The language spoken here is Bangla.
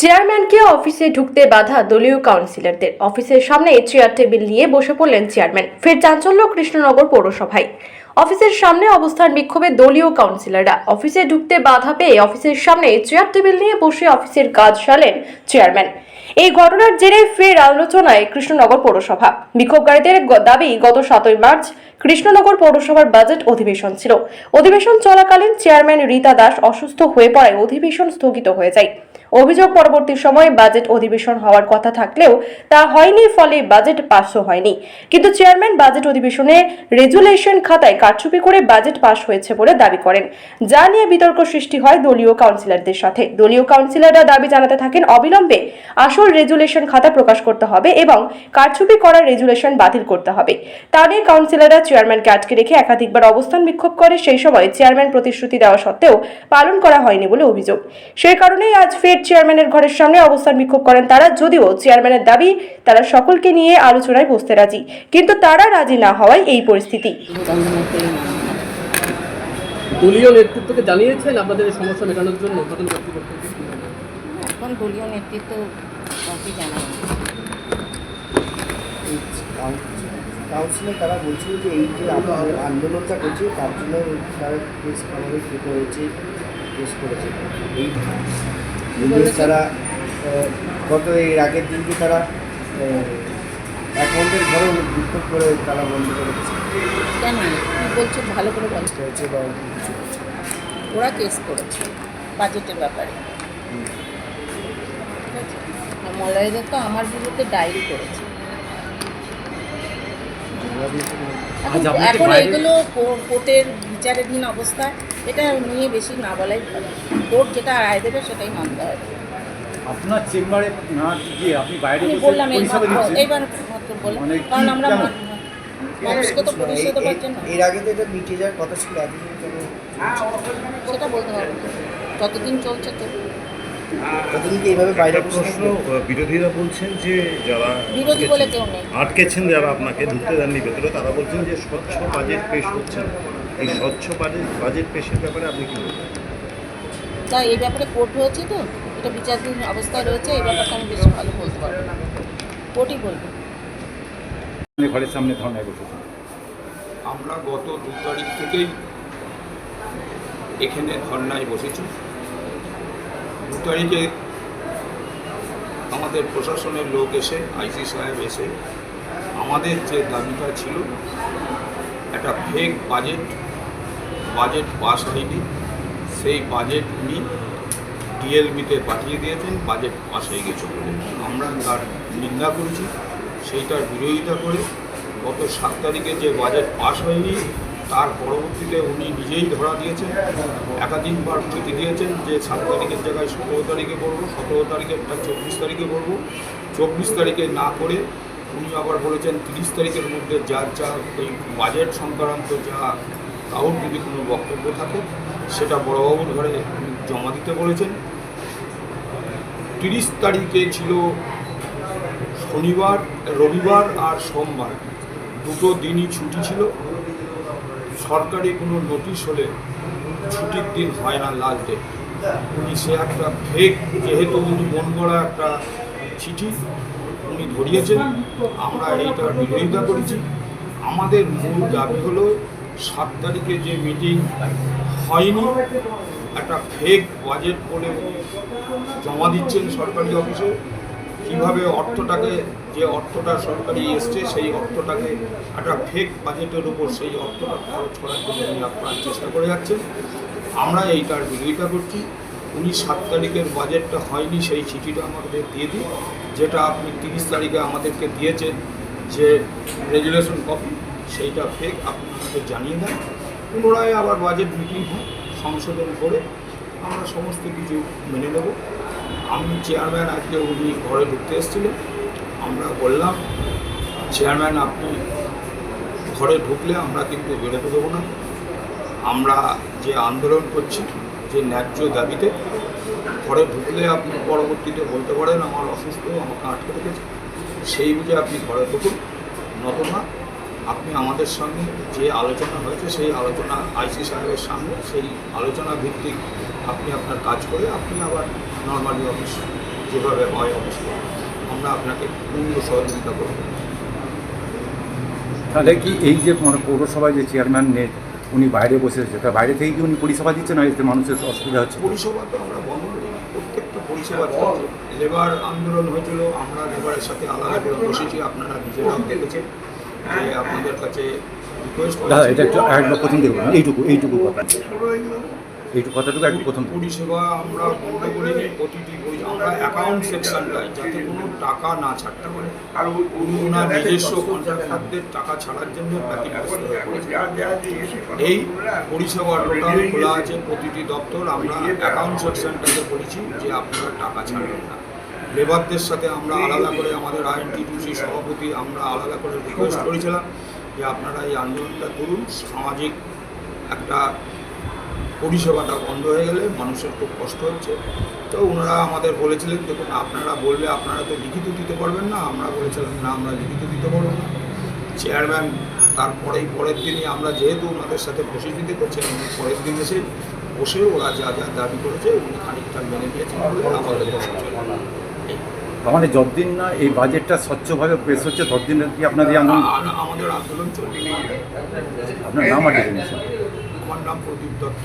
চেয়ারম্যানকে অফিসে ঢুকতে বাধা দলীয় কাউন্সিলরদের। অফিসের সামনে চেয়ার টেবিল নিয়ে বসে পড়লেন চেয়ারম্যান। ফের চাঞ্চল্য কৃষ্ণনগর পৌরসভায়। অফিসের সামনে অবস্থান বিক্ষোভে দলীয় কাউন্সিলররা। অফিসে ঢুকতে বাধা পেয়ে অফিসের সামনে চেয়ার টেবিল নিয়ে বসে অফিসের কাজ সারলেন চেয়ারম্যান। এই ঘটনার জেরে ফের আলোচনায় কৃষ্ণনগর পৌরসভা। বিক্ষোভকারীদের দাবি, গত সাতই মার্চ কৃষ্ণনগর পৌরসভার বাজেট অধিবেশন ছিল। অধিবেশন চলাকালীন চেয়ারম্যান রীতা দাস অসুস্থ হয়ে পড়ায় অধিবেশন স্থগিত হয়ে যায়। অভিযোগ পরবর্তী সময়ে বাজেট অধিবেশন হওয়ার কথা থাকলেও তা হয়নি, ফলে বাজেট পাশও হয়নি। কিন্তু চেয়ারম্যান বাজেট অধিবেশনে রেজুলেশন খাতায় কারচুপি করে বাজেট পাশ হয়েছে বলে দাবি করেন। যা নিয়ে বিতর্ক সৃষ্টি হয় দলীয় কাউন্সিলরদের সাথে। দলীয় কাউন্সিলররা দাবি জানাতে থাকেন, অবিলম্বে আসল রেজুলেশন খাতা প্রকাশ করতে হবে এবং কারচুপি করার রেজুলেশন বাতিল করতে হবে। তা নিয়ে কাউন্সিলররা চেয়ারম্যানকে আটকে রেখে একাধিকবার অবস্থান বিক্ষোভ করে। সেই সময় চেয়ারম্যান প্রতিশ্রুতি দেওয়া সত্ত্বেও পালন করা হয়নি বলে অভিযোগ। সেই কারণেই আজ ফের চেয়ারম্যানের ঘরের সামনে অবস্থান বিক্ষোভ করেন তারা। যদিও চেয়ারম্যানের দাবি তারা সকলকে নিয়ে আলোচনায় বসতে রাজি কিন্তু তারা রাজি না হওয়ায় এই পরিস্থিতি। দলীয় নেতৃত্বকে জানিয়েছেন আপনাদের সমস্যা মেটানোর জন্য কর্তৃপক্ষকে এখন দলীয় নেতৃত্ব কাউকে কাউন্সিলে তারা বলছিল যে এই যে আমরা আন্দোলনটা করছি তার জন্য তারা কেস আমাদের কে করেছে কেস করেছে। এই নির্দেশ তারা গত এর আগের দিনকে তারা অ্যাকাউন্টের ঘরেও বিক্ষোভ করে তারা বন্ধ করে কেন? বলছো? ভালো করে বলছো হয়েছে বা কিছু ওরা কেস করেছে বাজেটের ব্যাপারে। ঠিক আছে? আর তো আমার বিরুদ্ধে ডায়েরি করেছে। এখন আচ্ছা, এগুলো কোর্টের বিচারাধীন অবস্থা এটা নিয়ে বেশি না বলাই কোর্ট যেটা রায় দেবে সেটাই মানতে হবে। আপনার চেম্বারে না গিয়ে আপনি বাইরে আমি বললাম এইবার মাত্র বললাম। কারণ আমরা মানুষকে তো পরিষেবা দেওয়ার জন্য এই- এর আগে তো এটা মিটে যাওয়ার কথা ছিল এতদিন সেটা বলতে পারব। যতদিন চলছে তো। এতদিন বাইরে প্রশ্ন বিরোধীরা বলছেন যে যারা বিরোধী বলে কেউ নেই। আটকেছেন যারা আপনাকে ঢুকতে দেননি ভেতরে তারা বলছেন যে স্বচ্ছ বাজেট পেশ হচ্ছে না। এই স্বচ্ছ বাজেট বাজেট পেশের ব্যাপারে আপনি কি বলবেন? তা এই ব্যাপারে কোর্ট হয়েছে তো এটা বিচারাধীন অবস্থায় রয়েছে এই ব্যাপারটা আমি বেশি ভালো বলতে পারব। না কোর্টই বলবে। ঘরের সামনে ধর্নায় বসেছেন। আমরা গত দু তারিখ থেকেই এখানে ধর্নায় বসেছি। দু তারিখে আমাদের প্রশাসনের লোক এসে আইসি সাহেব এসে আমাদের যে দাবিটা ছিল একটা ফেক বাজেট বাজেট পাস হয়নি। সেই বাজেট উনি ডিএলবিতে পাঠিয়ে দিয়েছেন বাজেট পাস হয়ে গেছে বলে। আমরা তার নিন্দা করেছি, সেইটার বিরোধিতা করে গত সাত তারিখে যে বাজেট পাস হয়নি, তার পরবর্তীতে উনি নিজেই ধরা দিয়েছেন। একাধিকবার চিঠি দিয়েছেন যে সাত তারিখের জায়গায় সতেরো তারিখে করব সতেরো তারিখেরটা চব্বিশ তারিখে বলব। চব্বিশ তারিখে না করে উনি আবার বলেছেন তিরিশ তারিখের মধ্যে যার যা ওই বাজেট সংক্রান্ত যা কারোর যদি কোনো বক্তব্য থাকে, সেটা বড়বাবুর ঘরে জমা দিতে বলেছেন। তিরিশ তারিখে ছিল শনিবার, রবিবার আর সোমবার। দুটো দিনই ছুটি ছিল। সরকারি কোনো নোটিশ হলে ছুটির দিন হয় না লাস্ট ডে উনি সে একটা ফেক যেহেতু উনি মন গড়া একটা চিঠি উনি ধরিয়েছেন, আমরা এইটার বিরোধিতা করেছি। আমাদের মূল দাবি হলো সাত তারিখে যে মিটিং হয়নি। একটা ফেক বাজেট বলে জমা দিচ্ছেন সরকারি অফিসে কীভাবে অর্থটাকে, যে অর্থটা সরকারি এসছে, সেই অর্থটাকে, একটা ফেক বাজেটের উপর সেই অর্থটা খরচ করার জন্য আপনার চেষ্টা করে যাচ্ছেন। আমরা এইটার বিরোধিতা করছি। উনি সাত তারিখের বাজেটটা হয়নি, সেই চিঠিটা আমাদের দিয়ে দিন। যেটা আপনি তিরিশ তারিখে আমাদেরকে দিয়েছেন, যে রেজুলেশন কপি সেইটা ফেক আপনি আমাদের জানিয়ে দেন। পুনরায় আবার বাজেট মিটিং হয়, সংশোধন করে আমরা সমস্ত কিছু মেনে নেব। আমি চেয়ারম্যান আজকে উনি ঘরে ঢুকতে এসেছিলেন। আমরা বললাম চেয়ারম্যান আপনি ঘরে ঢুকলে আমরা কিন্তু বেরোতে দেবো না। আমরা যে আন্দোলন করছি, যে ন্যায্য দাবিতে, ঘরে ঢুকলে আপনি পরবর্তীতে বলতে পারেন, আমার অসুস্থ, আমাকে আটকে রেখেছে। সেই বুঝে আপনি ঘরে ঢুকুন। নতুবা আপনি আমাদের সঙ্গে যে আলোচনা হয়েছে সেই আলোচনা আইসি সাহেবের সামনে সেই আলোচনা ভিত্তিক আপনি আপনার কাজ করে আপনি আবার নর্মালি অফিস যেভাবে হয় অবশ্যই আমরা আপনাকে পূর্ণ সহযোগিতা করব। তাহলে কি এই যে মানে পৌরসভায় যে চেয়ারম্যান নেই উনি বাইরে বসে রয়েছে তা বাইরে থেকে কি উনি পরিষেবা দিচ্ছেন না? এতে মানুষের অসুবিধা হচ্ছে। পরিষেবা তো আমরা বন্ধ প্রত্যেকটা পরিষেবা লেবার আন্দোলন হয়েছিল আমরা লেবারের সাথে আলাদা করে বসেছি আপনারা নিজেরাও দেখেছেন। যে আপনাদের কাছে দাদা এটা একটু একবার প্রথম দেখুন এইটুকু এইটুকু কথা। এইটুকু কথাটুকু একটু প্রথম পরিষেবা আমরা বন্ধ করিনি প্রতিটি আমরা অ্যাকাউন্ট সেকশনটায় যাতে কোনো টাকা না ছাড়তে পারে আর ওনার নিজস্ব কন্ট্রাক্টারদের টাকা ছাড়ার জন্য। এই পরিষেবা টোটাল খোলা আছে প্রতিটি দপ্তর আমরা অ্যাকাউন্ট সেকশনটাকে বলেছি যে আপনারা টাকা ছাড়বেন না। লেবারদের সাথে আমরা আলাদা করে আমাদের আইএনটিটিউসি সভাপতি আমরা আলাদা করে রিকোয়েস্ট করেছিলাম যে আপনারা এই আন্দোলনটা করুন। সামাজিক একটা পরিষেবাটা বন্ধ হয়ে গেলে মানুষের খুব কষ্ট হচ্ছে। তো ওনারা আমাদের বলেছিলেন, দেখুন, আপনারা বললে আপনারা তো লিখিত দিতে পারবেন না। আমরা বলেছিলাম, না, আমরা লিখিত দিতে পারব না। চেয়ারম্যান তারপরেই পরের দিনই আমরা যেহেতু ওনাদের সাথে বসে দিতে করছেন, উনি পরের দিন এসে বসে ওরা যা যা দাবি করেছে, উনি খানিকটা মেনে নিয়েছেন বলে আমাদের মানে যতদিন না এই বাজেটটা স্বচ্ছভাবে পেশ হচ্ছে ততদিন কি আপনাদের আন্দোলন আমাদের আন্দোলন চলবে আপনার নাম আর আমার নাম প্রদীপ দত্ত।